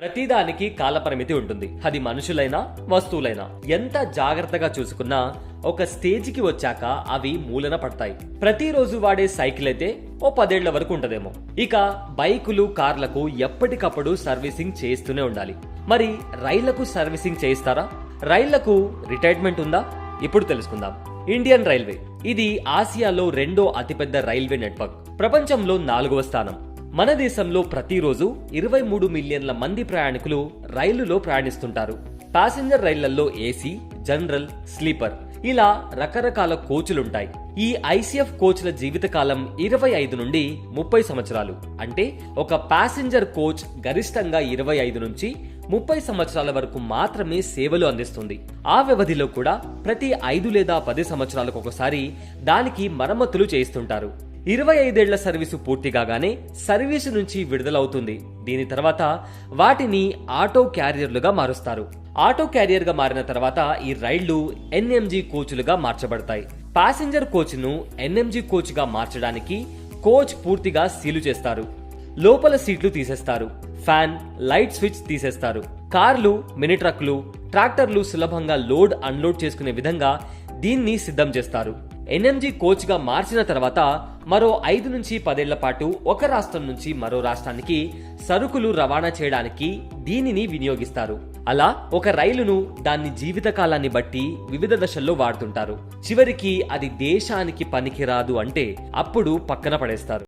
ప్రతిదానికి కాలపరిమితి ఉంటుంది. అది మనుషులైనా వస్తువులైనా. ఎంత జాగ్రత్తగా చూసుకున్నా ఒక స్టేజికి వచ్చాక అవి మూలన పడతాయి. ప్రతిరోజు వాడే సైకిల్ అయితే ఓ పదేళ్ళ వరకు ఉంటదేమో. ఇక బైకులు కార్లకు ఎప్పటికప్పుడు సర్వీసింగ్ చేస్తూనే ఉండాలి. మరి రైళ్ళకు సర్వీసింగ్ చేయిస్తారా? రైళ్ళకు రిటైర్మెంట్ ఉందా? ఇప్పుడు తెలుసుకుందాం. Indian railway. ఇది ఆసియాలో రెండో అతిపెద్ద రైల్వే నెట్వర్క్. ప్రపంచంలో నాలుగవ స్థానం. మన దేశంలో ప్రతిరోజు ఇరవై మూడు మిలియన్ల మంది ప్రయాణికులు రైలులో ప్రయాణిస్తుంటారు. ప్యాసింజర్ రైళ్ళలో ఏసీ జనరల్ స్లీపర్ ఇలా రకరకాల కోచ్లుంటాయి. ఈ ఐసీఎఫ్ కోచ్ల జీవితకాలం ఇరవై ఐదు నుండి ముప్పై సంవత్సరాలు. అంటే ఒక ప్యాసింజర్ కోచ్ గరిష్టంగా ఇరవై ఐదు నుంచి ముప్పై సంవత్సరాల వరకు మాత్రమే సేవలు అందిస్తుంది. ఆ వ్యవధిలో కూడా ప్రతి ఐదు లేదా పది సంవత్సరాలకు ఒకసారి దానికి మరమ్మతులు చేయిస్తుంటారు. ఇరవై ఐదేళ్ళ సర్వీసు పూర్తి కాగానే సర్వీసు నుంచి విడుదలవుతుంది. దీని తర్వాత వాటిని ఆటో క్యారియర్లుగా మారుస్తారు. ఆటో క్యారియర్గా మారిన తర్వాత ఈ రైళ్ళు ఎన్ఎంజీ కోచ్లుగా మార్చబడతాయి. ప్యాసింజర్ కోచ్ను ఎన్ఎంజీ కోచ్గా మార్చడానికి కోచ్ పూర్తిగా సీలు చేస్తారు. లోపల సీట్లు తీసేస్తారు. ఫ్యాన్ లైట్ స్విచ్ తీసేస్తారు. కార్లు మినీ ట్రక్లు ట్రాక్టర్లు సులభంగా లోడ్ అన్లోడ్ చేసుకునే విధంగా దీన్ని సిద్ధం చేస్తారు. ఎన్ఎంజీ కోచ్గా మార్చిన తర్వాత మరో ఐదు నుంచి పదేళ్ళ పాటు ఒక రాష్ట్రం నుంచి మరో రాష్ట్రానికి సరుకులు రవాణా చేయడానికి దీనిని వినియోగిస్తారు. అలా ఒక రైలును దాని జీవితకాలాన్ని బట్టి వివిధ దశల్లో వాడుతుంటారు. చివరికి అది దేశానికి పనికిరాదు అంటే అప్పుడు పక్కన పడేస్తారు.